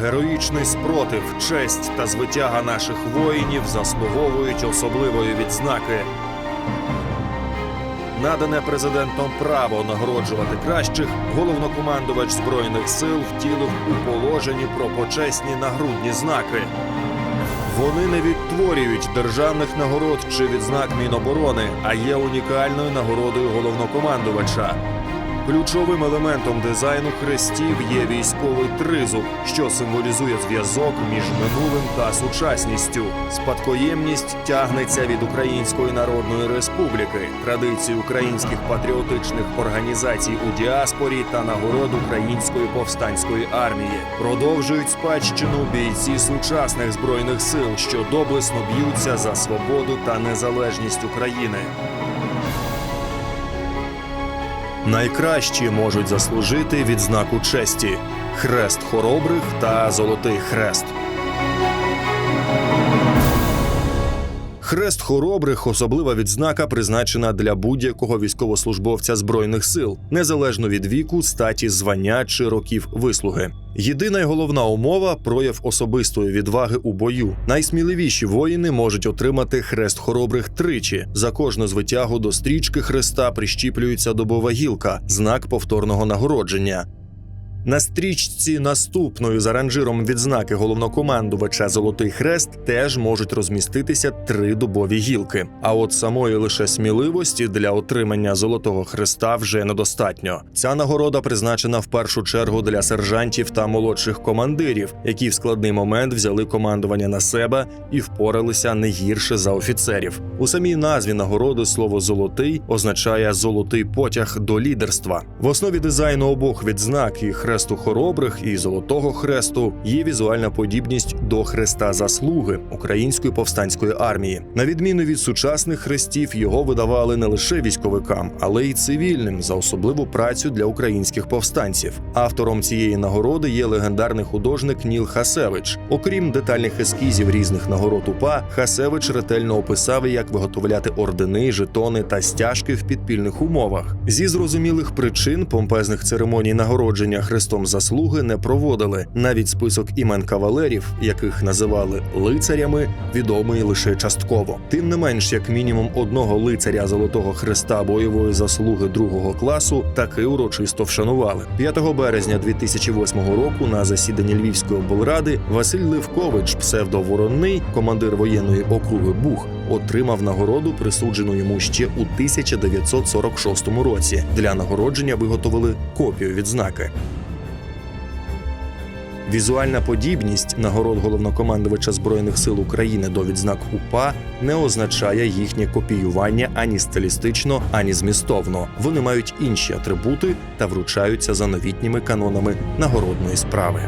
Героїчний спротив, честь та звитяга наших воїнів заслуговують особливої відзнаки. Надане президентом право нагороджувати кращих, головнокомандувач збройних сил втілив у положенні про почесні нагрудні знаки. Вони не відтворюють державних нагород чи відзнак Міноборони, а є унікальною нагородою головнокомандувача. Ключовим елементом дизайну хрестів є військовий тризуб, що символізує зв'язок між минулим та сучасністю. Спадкоємність тягнеться від Української Народної Республіки, традицій українських патріотичних організацій у діаспорі та нагород Української повстанської армії. Продовжують спадщину бійці сучасних збройних сил, що доблесно б'ються за свободу та незалежність України. Найкращі можуть заслужити відзнаку честі хрест хоробрих та золотий хрест. Хрест хоробрих особлива відзнака призначена для будь-якого військовослужбовця збройних сил, незалежно від віку, статі, звання чи років вислуги. Єдина й головна умова прояв особистої відваги у бою. Найсміливіші воїни можуть отримати хрест хоробрих тричі. За кожну звитягу до стрічки хреста прищіплюється добова гілка, знак повторного нагородження. На стрічці наступною за ранжиром відзнаки головнокомандувача Золотий Хрест теж можуть розміститися три дубові гілки. А от самої лише сміливості для отримання золотого хреста вже недостатньо. Ця нагорода призначена в першу чергу для сержантів та молодших командирів, які в складний момент взяли командування на себе і впоралися не гірше за офіцерів. У самій назві нагороди слово золотий означає золотий потяг до лідерства. В основі дизайну обох відзнак і хресту хоробрих і золотого хресту є візуальна подібність до хреста заслуги української повстанської армії. На відміну від сучасних хрестів, його видавали не лише військовикам, але й цивільним за особливу працю для українських повстанців. Автором цієї нагороди є легендарний художник Ніл Хасевич. Окрім детальних ескізів різних нагород УПА, Хасевич ретельно описав, як виготовляти ордени, жетони та стяжки в підпільних умовах. Зі зрозумілих причин помпезних церемоній нагородження хрестом заслуги не проводили. Навіть список імен кавалерів, яких називали лицарями, відомий лише частково. Тим не менш, як мінімум одного лицаря Золотого Хреста бойової заслуги другого класу таки урочисто вшанували. 5 березня 2008 року на засіданні Львівської облради Василь Левкович, псевдоворонний, командир воєнної округи Бух, отримав нагороду, присуджену йому ще у 1946 році. Для нагородження виготовили копію відзнаки. Візуальна подібність нагород головнокомандувача збройних сил України до відзнак УПА не означає їхнє копіювання ані стилістично, ані змістовно. Вони мають інші атрибути та вручаються за новітніми канонами нагородної справи.